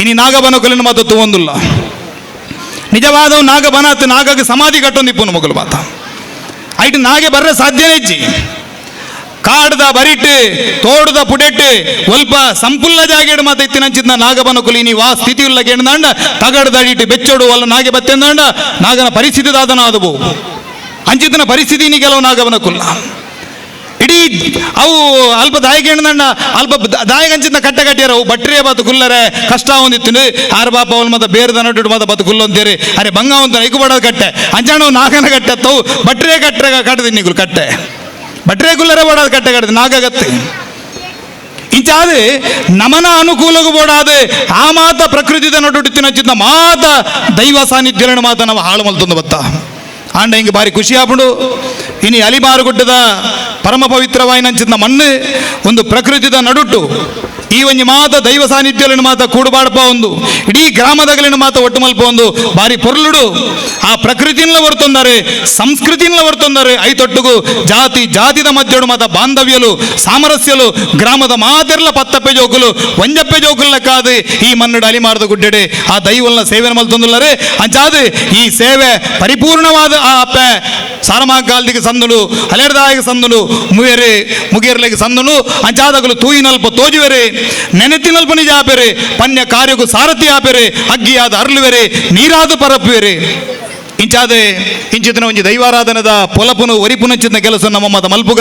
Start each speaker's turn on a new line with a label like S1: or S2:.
S1: ಇನಿ ನಾಗಬನಕುಲಿನ ಮಾತು ನಿಜವಾದ ನಾಗಬನ ನಾಗಬನಾತ್ ನಾಗಗೆ ಸಮಾಧಿ ಕಟ್ಟೊಂದು ಇಪ್ಪುನು ಮಗಲು ಮಾತ. ಐಟ್ ನಾಗೆ ಬರ್ರೆ ಸಾಧ್ಯನೇ ಇಜ್ಜಿ. ಕಾಡ್ದ ಬರಿಟ್, ತೋಡ್ದ ಪುಡೆಟ್ ಒಲ್ಪ ಸಂಪುಲ್ಲ ಜಾಗೇಡ್ ಮಾತ ಇತ್ತಿನಂಚಿದ್ನ ನಾಗಬನ ಕುಲಿನಿ ವಾ ಸ್ಥಿತಿ ಉಲ್ಲ ಕೇಂದಂಡ ಇಟ್ಟು ಬೆಚ್ಚೋಡು ಅಲ್ಲ ನಾಗೆ ಬತ್ತೆಂದಂಡ, ನಾಗನ ಪರಿಸ್ಥಿತಿ ದಾದನ ಆದವು. ಅಂಚಿದ್ನ ಪರಿಸ್ಥಿತಿ ನೀ ಕೆಲವು ನಾಗಬನ ಕುಲ್ಲ ಇಡೀ ಅವು ಅಲ್ಪ ದಾಯಗೇಣದಂಡ ಅಲ್ಪ ದಾಯಿಗಂಚಿಂದ ಕಟ್ಟ ಕಟ್ಟೆ ಕಟ್ಟಿಯರ ಅವು ಬಟ್ರೆ ಬಾತು ಕುಲ್ಲರೆ ಕಷ್ಟ ಒಂದಿತ್ತು. ಆರು ಬಾಪ ಅವಲ್ ಮತ ಬೇರೆ ನಟ್ಟು ಮಾತ ಬತ್ತು ಕುಲ್ಲು ಅಂತೀರಿ. ಅರೆ ಬಂಗ ಒಂದು ಐಕು ಬಡದ ಕಟ್ಟೆ. ಅಂಜಾಣವು ನಾಗನ ಕಟ್ಟೆ ತವು ಬಟ್ರೆ ಕಟ್ಟರೆ ಕಟ್ಟದಿನಿ ನಿಗುಲು ಕಟ್ಟೆ. ಬಟ್ರೆ ಕುಲ್ಲರೆ ಬಡದ ಕಟ್ಟೆ ಕಟ್ಟದ ನಾಗಗತ್ತೆ ಇಂಚಾದೆ ನಮನ ಅನುಕೂಲಗು ಬೋಡಾದೆ, ಆ ಮಾತ ಪ್ರಕೃತಿದ ನಡುಟಿನ ಚಿಂತ ಮಾತ, ದೈವ ಸಾನ್ನಿಧ್ಯ ಮಾತ ನಾವು ಹಾಳು ಮಲ್ತೊಂದು ಬತ್ತ. ಆಂಡ ಹಿಂಗೆ ಬಾರಿ ಖುಷಿ ಆಪುಂಡು ಇನಿ ಅಲಿಮಾರುಗುಡ್ಡದ ಪರಮ ಪವಿತ್ರವಾಯಿನಂಚಿನ ಮಣ್ಣೆ ಒಂದು ಪ್ರಕೃತಿದ ನಡುಟು ಈ ಒಂಜಿ ಮಾತ ದೈವ ಸಾನ್ನಿಧ್ಯಲಿನ ಮಾತ ಕೂಡುಬಾಡಪ ಒಂದು ಇಡೀ ಗ್ರಾಮದಗಲಿನ ಮಾತ ಒಟ್ಟು ಮಲ್ಪ ಒಂದು ಬಾರಿ ಪೊರ್ಲುಡು ಆ ಪ್ರಕೃತಿನ ಬರ್ತೊಂದರೆ ಸಂಸ್ಕೃತಿನ ಬರ್ತೊಂದರೆ ಐತೊಟ್ಟುಗು ಜಾತಿ ಜಾತಿದ ಮಧ್ಯಡು ಮಾತ ಬಾಂಧವ್ಯಲು ಸಾಮರಸ್ಯಲು ಗ್ರಾಮದ ಮಾತೆರ್ಲ ಪತ್ತಪ್ಪೆ ಜೋಕುಲು ಒಂಜಪ್ಪೆ ಜೋಕುಲು ಲೆಕ್ಕಾದು ಈ ಮನ್ನಡು ಅಲಿಮಾರದ ಗುಡ್ಡೆಡೆ ಆ ದೈವಲ್ನ ಸೇವೆನ ಮಲ್ತೊಂದುಲ್ಲರೆ ಅಂಚಾದು ಈ ಸೇವೆ ಪರಿಪೂರ್ಣವಾದ ಆ ಅಪ್ಪೆ ಸಾರಮಾಗಾಲ್ದಿಗೆ ಸಂದುಲು ಹಲೆರ್ದಾಯಿಗೆ ಸಂದುಲು ಮುಯರೆ ಮುಗಿಯರ್ಲೆಗೆ ಸಂದುನು ಅಂಚಾದಗಲು ತೂಯಿನಲ್ಪ ತೋಜುವೆರೆ ನೆನೆತಿನಲ್ಪ ನಿಜ ಆಪೆರೆ, ಪನ್ಯ ಕಾರ್ಯಗೂ ಸಾರಥಿ ಆಪೆರೆ, ಅಗ್ಗಿಯಾದ ಅರ್ಲುವೆರೆ, ನೀರಾದ ಪರಪುವೆರೆ. ಇಂಚಾದೆ ಇಂಚಿತ್ತಿನ ಒಂಜಿ ದೈವಾರಾಧನದ ಪೊಲಪುನು ಒರಿಪುನಂಚಿನ ಕೆಲಸ ನಮ್ಮ ಮತ ಮಲ್ಪುಗ.